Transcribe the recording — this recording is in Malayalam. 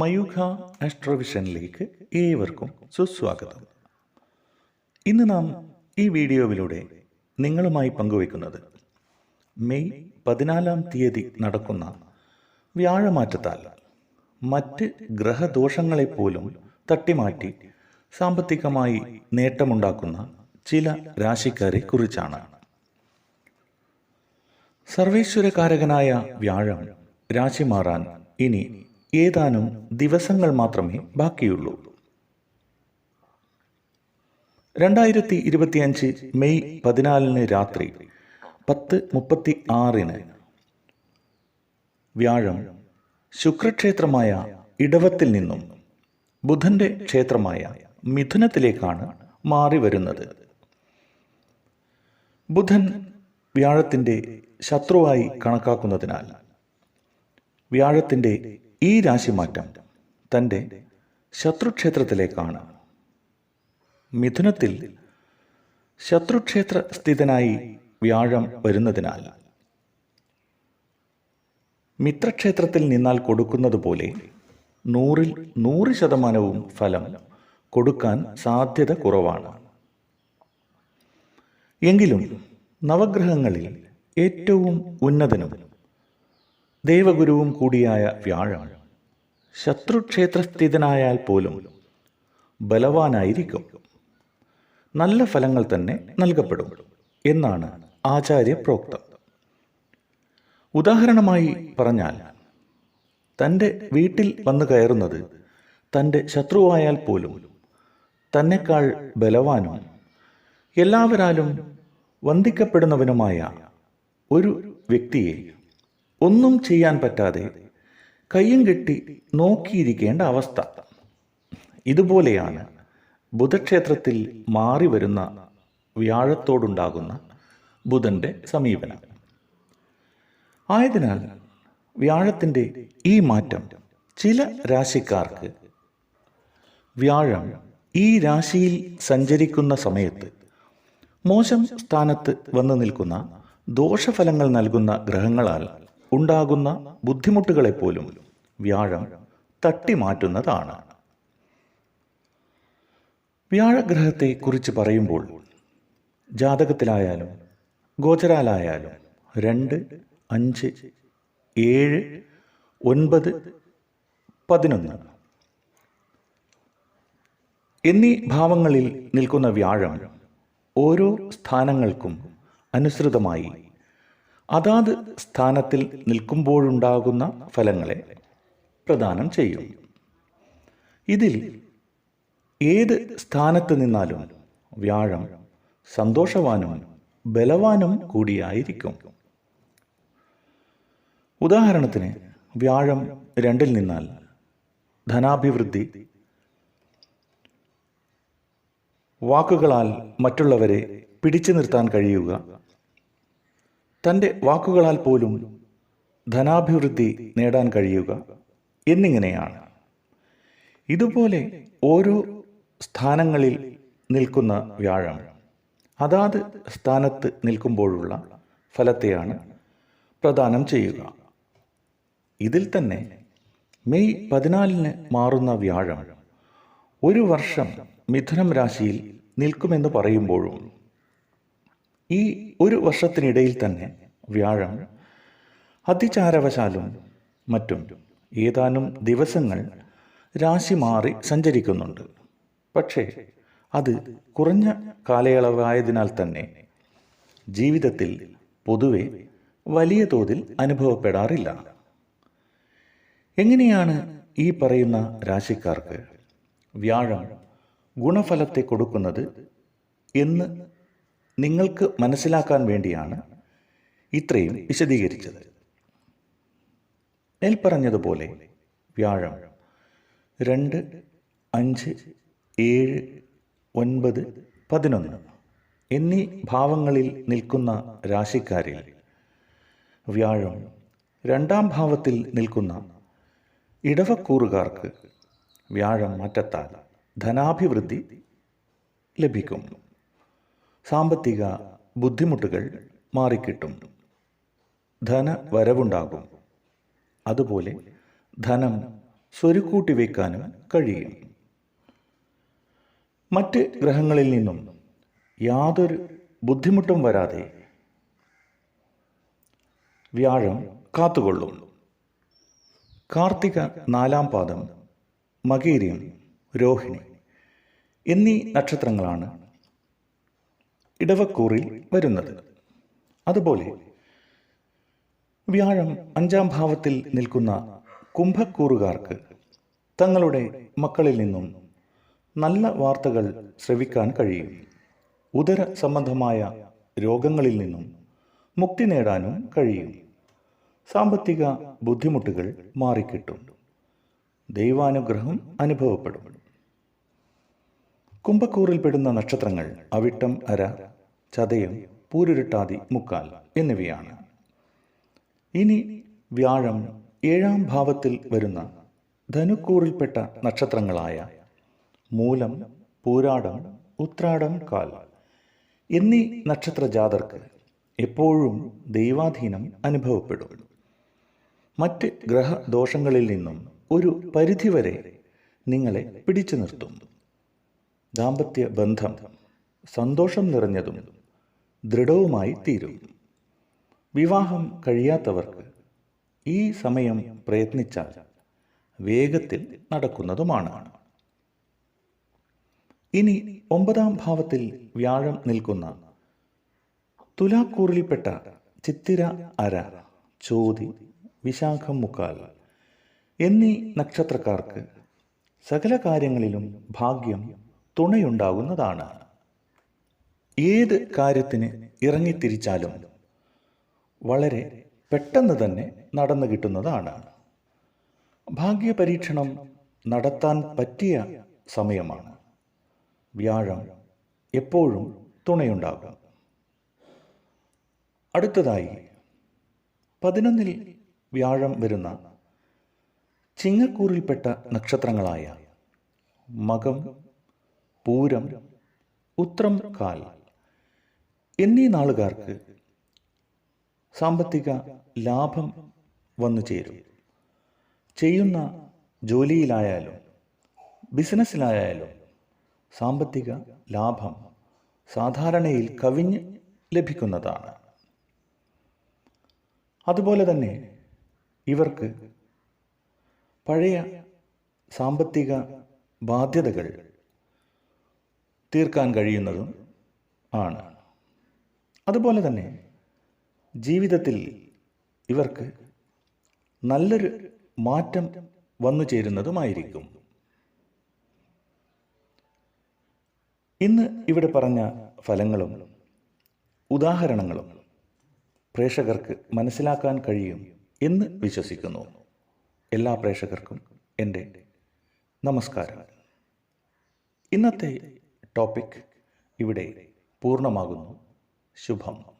മയൂഖ ആസ്ട്രോവിഷനിലേക്ക് ഏവർക്കും സുസ്വാഗതം. ഇന്ന് നാം ഈ വീഡിയോയിലൂടെ നിങ്ങളുമായി പങ്കുവയ്ക്കുന്നത് മെയ് പതിനാലാം തീയതി നടക്കുന്ന വ്യാഴമാറ്റത്താൽ മറ്റ് ഗ്രഹദോഷങ്ങളെപ്പോലും തട്ടിമാറ്റി സാമ്പത്തികമായി നേട്ടമുണ്ടാക്കുന്ന ചില രാശിക്കാരെ കുറിച്ചാണ്. സർവേശ്വരകാരകനായ വ്യാഴം രാശി മാറാൻ ഇനി ഏതാനും ദിവസങ്ങൾ മാത്രമേ ബാക്കിയുള്ളൂ. രണ്ടായിരത്തി ഇരുപത്തിയഞ്ച് മെയ് പതിനാലിന് രാത്രി പത്ത് മുപ്പത്തി ആറിന് വ്യാഴം ശുക്രക്ഷേത്രമായ ഇടവത്തിൽ നിന്നും ബുധന്റെ ക്ഷേത്രമായ മിഥുനത്തിലേക്കാണ് മാറി വരുന്നത് ബുധൻ വ്യാഴത്തിന്റെ ശത്രുവായി കണക്കാക്കുന്നതിനാൽ വ്യാഴത്തിന്റെ ഈ രാശിമാറ്റം തന്റെ ശത്രുക്ഷേത്രത്തിലേക്കാണ്. മിഥുനത്തിൽ ശത്രുക്ഷേത്ര സ്ഥിതനായി വ്യാഴം വരുന്നതിനാൽ മിത്രക്ഷേത്രത്തിൽ നിന്നാൽ കൊടുക്കുന്നത് പോലെ നൂറിൽ നൂറ് ശതമാനവും ഫലം കൊടുക്കാൻ സാധ്യത കുറവാണ്. എങ്കിലും നവഗ്രഹങ്ങളിൽ ഏറ്റവും ഉന്നതനും ദേവഗുരുവും കൂടിയായ വ്യാഴം ശത്രുക്ഷേത്രസ്ഥിതനായാൽ പോലും ബലവാനായിരിക്കും. നല്ല ഫലങ്ങൾ തന്നെ നൽകപ്പെടും എന്നാണ് ആചാര്യ പ്രോക്തം ഉദാഹരണമായി പറഞ്ഞാൽ തന്റെ വീട്ടിൽ വന്നു കയറുന്നത് തന്റെ ശത്രുവായാൽ പോലും തന്നെക്കാൾ ബലവാനും എല്ലാവരാലും വന്ദിക്കപ്പെടുന്നവനുമായ ഒരു വ്യക്തിയെ ഒന്നും ചെയ്യാൻ പറ്റാതെ കയ്യും കെട്ടി നോക്കിയിരിക്കേണ്ട അവസ്ഥ. ഇതുപോലെയാണ് ബുധക്ഷേത്രത്തിൽ മാറി വരുന്ന വ്യാഴത്തോടുണ്ടാകുന്ന ബുധന്റെ സമീപനം. ആയതിനാൽ വ്യാഴത്തിന്റെ ഈ മാറ്റം ചില രാശിക്കാർക്ക് വ്യാഴം ഈ രാശിയിൽ സഞ്ചരിക്കുന്ന സമയത്ത് മോശം സ്ഥാനത്ത് വന്നു നിൽക്കുന്ന ദോഷഫലങ്ങൾ നൽകുന്ന ഗ്രഹങ്ങളാൽ ഉണ്ടാകുന്ന ബുദ്ധിമുട്ടുകളെപ്പോലും വ്യാഴം തട്ടിമാറ്റുന്നതാണ്. വ്യാഴഗ്രഹത്തെ കുറിച്ച് പറയുമ്പോൾ ജാതകത്തിലായാലും ഗോചരാലായാലും രണ്ട് അഞ്ച് ഏഴ് ഒൻപത് പതിനൊന്ന്. എന്നീ ഭാവങ്ങളിൽ നിൽക്കുന്ന വ്യാഴം ഓരോ സ്ഥാനങ്ങൾക്കും അനുസൃതമായി അതാത് സ്ഥാനത്തിൽ നിൽക്കുമ്പോഴുണ്ടാകുന്ന ഫലങ്ങളെ പ്രദാനം ചെയ്യും. ഇതിൽ ഏത് സ്ഥാനത്ത് നിന്നാലും വ്യാഴം സന്തോഷവാനും ബലവാനും കൂടിയായിരിക്കും. ഉദാഹരണത്തിന് വ്യാഴം രണ്ടിൽ നിന്നാൽ ധനാഭിവൃദ്ധി. വാക്കുകളാൽ മറ്റുള്ളവരെ പിടിച്ചു നിർത്താൻ കഴിയുക. തന്റെ വാക്കുകളാൽ പോലും ധനാഭിവൃദ്ധി നേടാൻ കഴിയുക എന്നിങ്ങനെയാണ്. ഇതുപോലെ ഓരോ സ്ഥാനങ്ങളിൽ നിൽക്കുന്ന വ്യാഴം അതാത് സ്ഥാനത്ത് നിൽക്കുമ്പോഴുള്ള ഫലത്തെയാണ് പ്രദാനം ചെയ്യുക. ഇതിൽ തന്നെ മെയ് പതിനാലിന് മാറുന്ന വ്യാഴം ഒരു വർഷം മിഥുനം രാശിയിൽ നിൽക്കുമെന്ന് പറയുമ്പോഴും ഈ ഒരു വർഷത്തിനിടയിൽ തന്നെ വ്യാഴം അതിചാരവശാലും മറ്റും ഏതാനും ദിവസങ്ങൾ രാശി മാറി സഞ്ചരിക്കുന്നുണ്ട്. പക്ഷേ അത് കുറഞ്ഞ കാലയളവായതിനാൽ തന്നെ ജീവിതത്തിൽ പൊതുവെ വലിയ തോതിൽ അനുഭവപ്പെടാറില്ല. എങ്ങനെയാണ് ഈ പറയുന്ന രാശിക്കാർക്ക് വ്യാഴം ഗുണഫലത്തെ കൊടുക്കുന്നത് എന്ന് നിങ്ങൾക്ക് മനസ്സിലാക്കാൻ വേണ്ടിയാണ് ഇത്രയും വിശദീകരിച്ചത്. മേൽ പറഞ്ഞതുപോലെ വ്യാഴം രണ്ട് അഞ്ച് ഏഴ് ഒൻപത് പതിനൊന്ന് എന്നീ ഭാവങ്ങളിൽ നിൽക്കുന്ന രാശിക്കാരിൽ വ്യാഴം രണ്ടാം ഭാവത്തിൽ നിൽക്കുന്ന ഇടവക്കൂറുകാർക്ക് വ്യാഴം മാറ്റത്താൽ ധനാഭിവൃദ്ധി ലഭിക്കും. സാമ്പത്തിക ബുദ്ധിമുട്ടുകൾ മാറിക്കിട്ടും. ധന വരവുണ്ടാകും. അതുപോലെ ധനം സ്വരുക്കൂട്ടി വയ്ക്കാനും കഴിയും. മറ്റ് ഗ്രഹങ്ങളിൽ നിന്നും യാതൊരു ബുദ്ധിമുട്ടും വരാതെ വ്യാഴം കാത്തുകൊള്ളും. കാർത്തിക നാലാം പാദം മകീരിയം രോഹിണി എന്നീ നക്ഷത്രങ്ങളാണ് ഇടവക്കൂറിൽ വരുന്നത്. അതുപോലെ വ്യാഴം അഞ്ചാം ഭാവത്തിൽ നിൽക്കുന്ന കുംഭക്കൂറുകാർക്ക് തങ്ങളുടെ മക്കളിൽ നിന്നും നല്ല വാർത്തകൾ ശ്രവിക്കാൻ കഴിയും. ഉദര സംബന്ധമായ രോഗങ്ങളിൽ നിന്നും മുക്തി നേടാനും കഴിയും. സാമ്പത്തിക ബുദ്ധിമുട്ടുകൾ മാറിക്കിട്ടും. ദൈവാനുഗ്രഹം അനുഭവപ്പെടും. കുംഭക്കൂറിൽപ്പെടുന്ന നക്ഷത്രങ്ങൾ അവിട്ടം അര ചതയം പൂരുരുട്ടാതി മുക്കാൽ എന്നിവയാണ്. ഇനി വ്യാഴം ഏഴാം ഭാവത്തിൽ വരുന്ന ധനുക്കൂറിൽപ്പെട്ട നക്ഷത്രങ്ങളായ മൂലം പൂരാടം ഉത്രാടം കാൽ എന്നീ നക്ഷത്ര ജാതർക്ക് എപ്പോഴും ദൈവാധീനം അനുഭവപ്പെടും. മറ്റ് ഗ്രഹദോഷങ്ങളിൽ നിന്നും ഒരു പരിധിവരെ നിങ്ങളെ പിടിച്ചു നിർത്തും. ദാമ്പത്യ ബന്ധം സന്തോഷം നിറഞ്ഞതും ദൃഢവുമായി തീരും. വിവാഹം കഴിയാത്തവർക്ക് ഈ സമയം പ്രയത്നിച്ചാൽ വേഗത്തിൽ നടക്കുന്നതുമാണ്. ഇനി ഒമ്പതാം ഭാവത്തിൽ വ്യാഴം നിൽക്കുന്ന തുലാക്കൂറിൽപ്പെട്ട ചിത്തിര അര ചോതി വിശാഖം മുക്കാൽ എന്നീ നക്ഷത്രക്കാർക്ക് സകല കാര്യങ്ങളിലും ഭാഗ്യം തുണയുണ്ടാകുന്നതാണ്. ഏത് കാര്യത്തിന് ഇറങ്ങിത്തിരിച്ചാലും വളരെ പെട്ടെന്ന് തന്നെ നടന്നു കിട്ടുന്നതാണ്. ഭാഗ്യപരീക്ഷണം നടത്താൻ പറ്റിയ സമയമാണ്. വ്യാഴം എപ്പോഴും തുണയുണ്ടാകും. അടുത്തതായി പതിനൊന്നിൽ വ്യാഴം വരുന്ന ചിങ്ങക്കൂറിൽപ്പെട്ട നക്ഷത്രങ്ങളായ മകം പൂരം ഉത്രം കാൽ എന്നീ നാളുകാർക്ക് സാമ്പത്തിക ലാഭം വന്നു ചേരും. ചെയ്യുന്ന ജോലിയിലായാലും ബിസിനസ്സിലായാലും സാമ്പത്തിക ലാഭം സാധാരണയിൽ കവിഞ്ഞ് ലഭിക്കുന്നതാണ്. അതുപോലെ തന്നെ ഇവർക്ക് പഴയ സാമ്പത്തിക ബാധ്യതകൾ തീർക്കാൻ കഴിയുന്നതും ആണ്. അതുപോലെ തന്നെ ജീവിതത്തിൽ ഇവർക്ക് നല്ലൊരു മാറ്റം വന്നു ചേരുന്നതുമായിരിക്കും. ഇന്ന് ഇവിടെ പറഞ്ഞ ഫലങ്ങളും ഉദാഹരണങ്ങളും പ്രേക്ഷകർക്ക് മനസ്സിലാക്കാൻ കഴിയും എന്ന് വിശ്വസിക്കുന്നു. എല്ലാ പ്രേക്ഷകർക്കും എന്റെ നമസ്കാരം. ഇന്നത്തെ ടോപ്പിക് ഇവിടെ പൂർണമാകുന്നു. ശുഭം.